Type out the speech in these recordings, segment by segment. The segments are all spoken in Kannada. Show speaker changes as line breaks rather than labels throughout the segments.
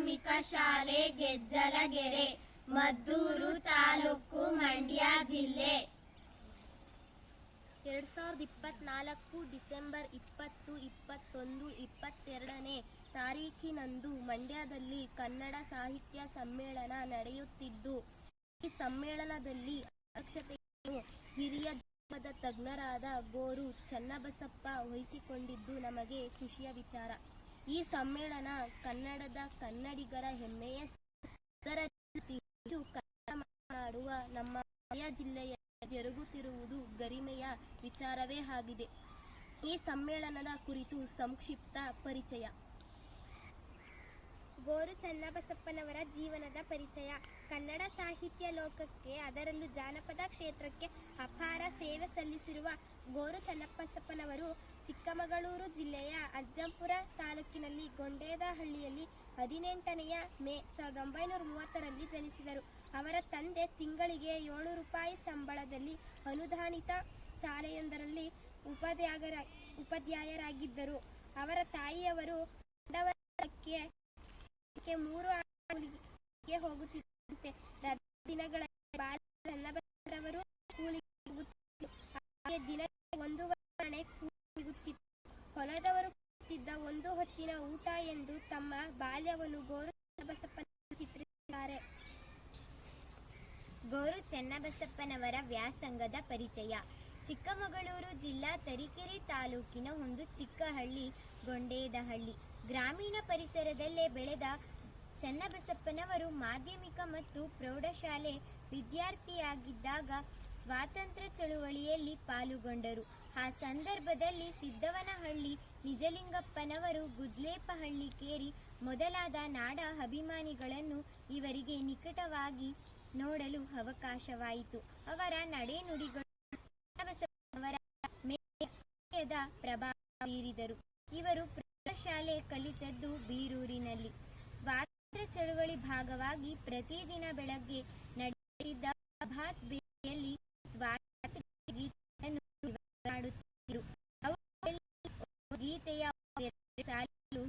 ಪ್ರಾಥಮಿಕ ಶಾಲೆ ಗೆಜ್ಜಲಗೆರೆ, ಮದ್ದೂರು ತಾಲೂಕು ಮಂಡ್ಯ ಜಿಲ್ಲೆ.
ಎರಡು ಸಾವಿರದ ಇಪ್ಪತ್ನಾಲ್ಕು ಡಿಸೆಂಬರ್ ಇಪ್ಪತ್ತು, ಇಪ್ಪತ್ತೊಂದು, ಇಪ್ಪತ್ತೆರಡನೇ ತಾರೀಖಿನಂದು ಮಂಡ್ಯದಲ್ಲಿ ಕನ್ನಡ ಸಾಹಿತ್ಯ ಸಮ್ಮೇಳನ ನಡೆಯುತ್ತಿದ್ದು, ಈ ಸಮ್ಮೇಳನದಲ್ಲಿ ಅಧ್ಯಕ್ಷತೆಯನ್ನು ಹಿರಿಯ ಜಾನಪದ ತಜ್ಞರಾದ ಗೋರು ಚನ್ನಬಸಪ್ಪ ವಹಿಸಿಕೊಂಡಿದ್ದು ನಮಗೆ ಖುಷಿಯ ವಿಚಾರ. ಈ ಸಮ್ಮೇಳನ ಕನ್ನಡದ ಕನ್ನಡಿಗರ ಹೆಮ್ಮೆಯ ಮಾಡುವ ನಮ್ಮ ಜಿಲ್ಲೆಯ ಜರುಗುತ್ತಿರುವುದು ಗರಿಮೆಯ ವಿಚಾರವೇ ಆಗಿದೆ. ಈ ಸಮ್ಮೇಳನದ ಕುರಿತು ಸಂಕ್ಷಿಪ್ತ ಪರಿಚಯ.
ಗೋರು ಚನ್ನಬಸಪ್ಪನವರ ಜೀವನದ ಪರಿಚಯ. ಕನ್ನಡ ಸಾಹಿತ್ಯ ಲೋಕಕ್ಕೆ, ಅದರಲ್ಲೂ ಜಾನಪದ ಕ್ಷೇತ್ರಕ್ಕೆ ಅಪಾರ ಸೇವೆ ಸಲ್ಲಿಸಿರುವ ಗೋರು ಚನ್ನಬಸಪ್ಪನವರು ಚಿಕ್ಕಮಗಳೂರು ಜಿಲ್ಲೆಯ ಅಜ್ಜಂಪುರ ತಾಲೂಕಿನಲ್ಲಿ ಗೊಂಡೇದಹಳ್ಳಿಯಲ್ಲಿ ಹದಿನೆಂಟನೆಯ ಮೇ ಸಾವಿರದ ಒಂಬೈನೂರ ಮೂವತ್ತರಲ್ಲಿ ಜನಿಸಿದರು. ಅವರ ತಂದೆ ತಿಂಗಳಿಗೆ ಏಳು ರೂಪಾಯಿ ಸಂಬಳದಲ್ಲಿ ಅನುದಾನಿತ ಶಾಲೆಯೊಂದರಲ್ಲಿ ಉಪಾಧ್ಯಾಯರ, ಉಪಾಧ್ಯಾಯರಾಗಿದ್ದರು. ಅವರ ತಾಯಿಯವರು ಕ್ಕೆ ಮೂರು ಆಳಿಗೆ ಹೋಗುತ್ತಿದ್ದಂತೆ ರಜೆ ದಿನಗಳಲ್ಲಿ ಚನ್ನಬಸವರವರು ಕೂಲಿಗೆ ಹೋಗುತ್ತಿದ್ದರು. ಹಾಗೆ ದಿನಕ್ಕೆ ಒಂದೂವರೆ ಹಣೆ ಕೂಲಿ ಸಿಗುತ್ತಿತ್ತು ಹೊಲದವರು ಕೊಡುತ್ತಿದ್ದ ಒಂದು ಹೊತ್ತಿನ ಊಟ ಎಂದು ತಮ್ಮ ಬಾಲ್ಯವನ್ನು ಗೋರು ಚನ್ನಬಸಪ್ಪನ ಚಿತ್ರಿಸಿದ್ದಾರೆ.
ಗೋರು ಚೆನ್ನಬಸಪ್ಪನವರ ವ್ಯಾಸಂಗದ ಪರಿಚಯ. ಚಿಕ್ಕಮಗಳೂರು ಜಿಲ್ಲಾ ತರೀಕೆರೆ ತಾಲೂಕಿನ ಒಂದು ಚಿಕ್ಕ ಹಳ್ಳಿ ಗೊಂಡೇದಹಳ್ಳಿ. ಗ್ರಾಮೀಣ ಪರಿಸರದಲ್ಲೇ ಬೆಳೆದ ಚನ್ನಬಸಪ್ಪನವರು ಮಾಧ್ಯಮಿಕ ಮತ್ತು ಪ್ರೌಢಶಾಲೆ ವಿದ್ಯಾರ್ಥಿಯಾಗಿದ್ದಾಗ ಸ್ವಾತಂತ್ರ್ಯ ಚಳುವಳಿಯಲ್ಲಿ ಪಾಲುಗೊಂಡರು. ಆ ಸಂದರ್ಭದಲ್ಲಿ ಸಿದ್ದವನಹಳ್ಳಿ ನಿಜಲಿಂಗಪ್ಪನವರು ಗುದ್ಲೇಪಹಳ್ಳಿ ಕೇರಿ ಮೊದಲಾದ ನಾಡ ಅಭಿಮಾನಿಗಳನ್ನು ಇವರಿಗೆ ನಿಕಟವಾಗಿ ನೋಡಲು ಅವಕಾಶವಾಯಿತು. ಅವರ ನಡೆನುಡಿಗಳು ಪ್ರಭಾವ ಬೀರಿದರು. ಇವರು ಪ್ರೌಢಶಾಲೆ ಕಲಿತದ್ದು ಬೀರೂರಿನಲ್ಲಿ. ಸ್ವಾತಂತ್ರ್ಯ ಚಳವಳಿ ಭಾಗವಾಗಿ ಪ್ರತಿದಿನ ಬೆಳಗ್ಗೆ ನಡೆಯುತ್ತಿದ್ದ ಪ್ರಭಾತ್ ಬೇದಿಯಲ್ಲಿ ಸ್ವಾತಂತ್ರ್ಯ ಗೀತೆಯನ್ನು ಗೀತೆಯ ಸಾಲು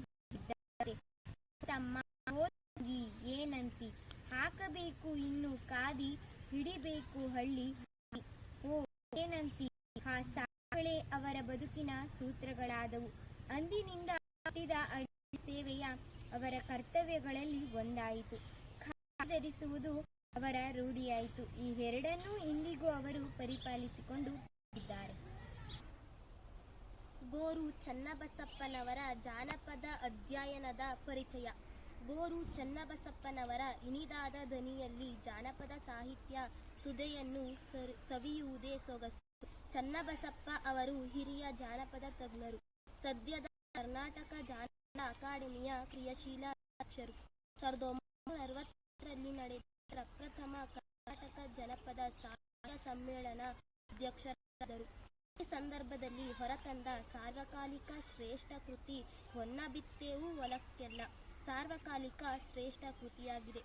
ತಮ್ಮ ಓದಿ ಏನಂತಿ? ಹಾಕಬೇಕು ಇನ್ನು ಕಾದಿ, ಹಿಡಿಬೇಕು ಹಳ್ಳಿ. ಓ, ಏನಂತಿ? ಆ ಸಾಲುಗಳೇ ಅವರ ಬದುಕಿನ ಸೂತ್ರಗಳಾದವು. ಅಂದಿನಿಂದ ಹುಟ್ಟಿದ ಅಡಿ ಸೇವೆಯ ಅವರ ಕರ್ತವ್ಯಗಳಲ್ಲಿ ಒಂದಾಯಿತು. ಧರಿಸುವುದು ಅವರ ರೂಢಿಯಾಯಿತು. ಈ ಎರಡನ್ನೂ ಇಂದಿಗೂ ಅವರು ಪರಿಪಾಲಿಸಿಕೊಂಡು ಇದ್ದಾರೆ.
ಗೋರು ಚನ್ನಬಸಪ್ಪನವರ ಜಾನಪದ ಅಧ್ಯಯನದ ಪರಿಚಯ. ಗೋರು ಚನ್ನಬಸಪ್ಪನವರ ಇನಿದಾದ ದನಿಯಲ್ಲಿ ಜಾನಪದ ಸಾಹಿತ್ಯ ಸುದೆಯನ್ನು ಸವಿಯುವುದೇ ಸೊಗಸು. ಚನ್ನಬಸಪ್ಪ ಅವರು ಹಿರಿಯ ಜಾನಪದ ತಜ್ಞರು. ಸದ್ಯದ ಕರ್ನಾಟಕ ಜಾನಪದ ಅಕಾಡೆಮಿಯ ಕ್ರಿಯಾಶೀಲ ಅಧ್ಯಕ್ಷರು. ಸಾವಿರದ ಒಂಬೈನೂರ ಅರವತ್ತರಲ್ಲಿ ನಡೆದ ಪ್ರಪ್ರಥಮ ಕರ್ನಾಟಕ ಜನಪದ ಸಾಹಿತ್ಯ ಸಮ್ಮೇಳನ ಅಧ್ಯಕ್ಷರಾದರು. ಈ ಸಂದರ್ಭದಲ್ಲಿ ಹೊರತಂದ ಸಾರ್ವಕಾಲಿಕ ಶ್ರೇಷ್ಠ ಕೃತಿ ಹೊನ್ನಬಿತ್ತೇವು ಹೊಲಕ್ಕೆಲ್ಲ ಸಾರ್ವಕಾಲಿಕ ಶ್ರೇಷ್ಠ ಕೃತಿಯಾಗಿದೆ.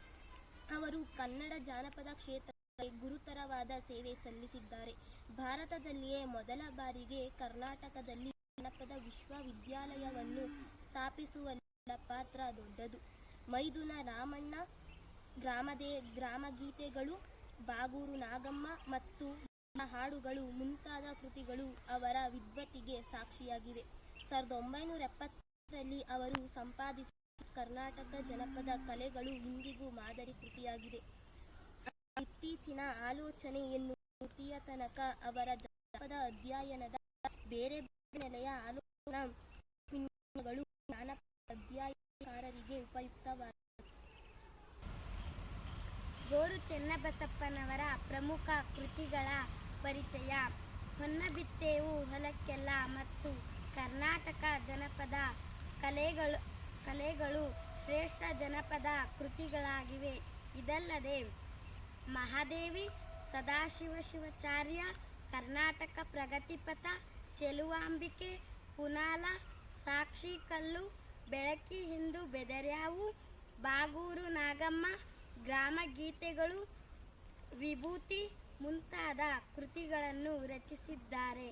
ಅವರು ಕನ್ನಡ ಜಾನಪದ ಕ್ಷೇತ್ರಕ್ಕೆ ಗುರುತರವಾದ ಸೇವೆ ಸಲ್ಲಿಸಿದ್ದಾರೆ. ಭಾರತದಲ್ಲಿಯೇ ಮೊದಲ ಬಾರಿಗೆ ಕರ್ನಾಟಕದಲ್ಲಿ ಜಾನಪದ ವಿಶ್ವವಿದ್ಯಾಲಯವನ್ನು ಸ್ಥಾಪಿಸುವಲ್ಲಿ ಪಾತ್ರ ದೊಡ್ಡದು. ಮೈದುನ ರಾಮಣ್ಣ, ಗ್ರಾಮದೇ, ಗ್ರಾಮಗೀತೆಗಳು, ಬಾಗೂರು ನಾಗಮ್ಮ ಮತ್ತು ಹಾಡುಗಳು ಮುಂತಾದ ಕೃತಿಗಳು ಅವರ ವಿದ್ವತ್ತಿಗೆ ಸಾಕ್ಷಿಯಾಗಿವೆ. ಸಾವಿರದ ಒಂಬೈನೂರ ಎಪ್ಪತ್ತರಲ್ಲಿ ಅವರು ಸಂಪಾದಿಸಿದ ಕರ್ನಾಟಕ ಜನಪದ ಕಲೆಗಳು ಇಂದಿಗೂ ಮಾದರಿ ಕೃತಿಯಾಗಿದೆ ಇತ್ತೀಚಿನ ಆಲೋಚನೆ ಎನ್ನುವ ಕೃತಿಯ ತನಕ ಅವರ ಜನಪದ ಅಧ್ಯಯನದ ಬೇರೆ ನೆಲೆಯ ಆಲೋಚನಾ ವಿನ್ಯಾಸಗಳು ಜಾನಪದ ಅಧ್ಯಯನಕಾರರಿಗೆ ಉಪಯುಕ್ತವಾದ
ಗೋರು ಚೆನ್ನಬಸಪ್ಪನವರ ಪ್ರಮುಖ ಕೃತಿಗಳ ಪರಿಚಯ. ಹೊನ್ನಬಿತ್ತೇವು ಹೊಲಕ್ಕೆಲ್ಲ ಮತ್ತು ಕರ್ನಾಟಕ ಜನಪದ ಕಲೆಗಳು ಕಲೆಗಳು ಶ್ರೇಷ್ಠ ಜನಪದ ಕೃತಿಗಳಾಗಿವೆ. ಇದಲ್ಲದೆ ಮಹಾದೇವಿ, ಸದಾಶಿವ ಶಿವಾಚಾರ್ಯ, ಕರ್ನಾಟಕ ಪ್ರಗತಿಪಥ ಚೆಲುವಾಂಬಿಕೆ ಪುನಾಲ ಸಾಕ್ಷಿ ಕಲ್ಲು, ಬೆಳಕಿ ಹಿಂದು ಬೆದರ್ಯಾವು, ಬಾಗೂರು ನಾಗಮ್ಮ, ಗ್ರಾಮ ಗೀತೆಗಳು, ವಿಭೂತಿ ಮುಂತಾದ ಕೃತಿಗಳನ್ನು ರಚಿಸಿದ್ದಾರೆ.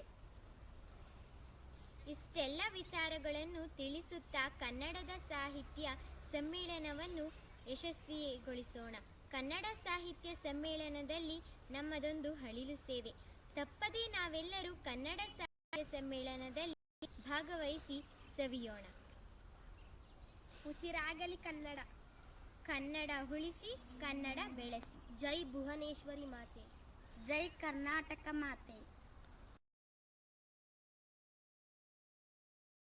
ಇಷ್ಟೆಲ್ಲ ವಿಚಾರಗಳನ್ನು ತಿಳಿಸುತ್ತಾ ಕನ್ನಡದ ಸಾಹಿತ್ಯ ಸಮ್ಮೇಳನವನ್ನು ಯಶಸ್ವಿಗೊಳಿಸೋಣ. ಕನ್ನಡ ಸಾಹಿತ್ಯ ಸಮ್ಮೇಳನದಲ್ಲಿ ನಮ್ಮದೊಂದು ಹಳಿಲು ಸೇವೆ. ತಪ್ಪದೇ ನಾವೆಲ್ಲರೂ ಕನ್ನಡ ಸಾಹಿತ್ಯ ಸಮ್ಮೇಳನದಲ್ಲಿ ಭಾಗವಹಿಸಿ ಸವಿಯೋಣ.
ಉಸಿರಾಗಲಿ ಕನ್ನಡ
ಕನ್ನಡ ಉಳಿಸಿ, ಕನ್ನಡ ಬೆಳೆಸಿ.
ಜೈ ಭುವನೇಶ್ವರಿ ಮಾತೆ,
ಜೈ ಕರ್ನಾಟಕ ಮಾತೆ.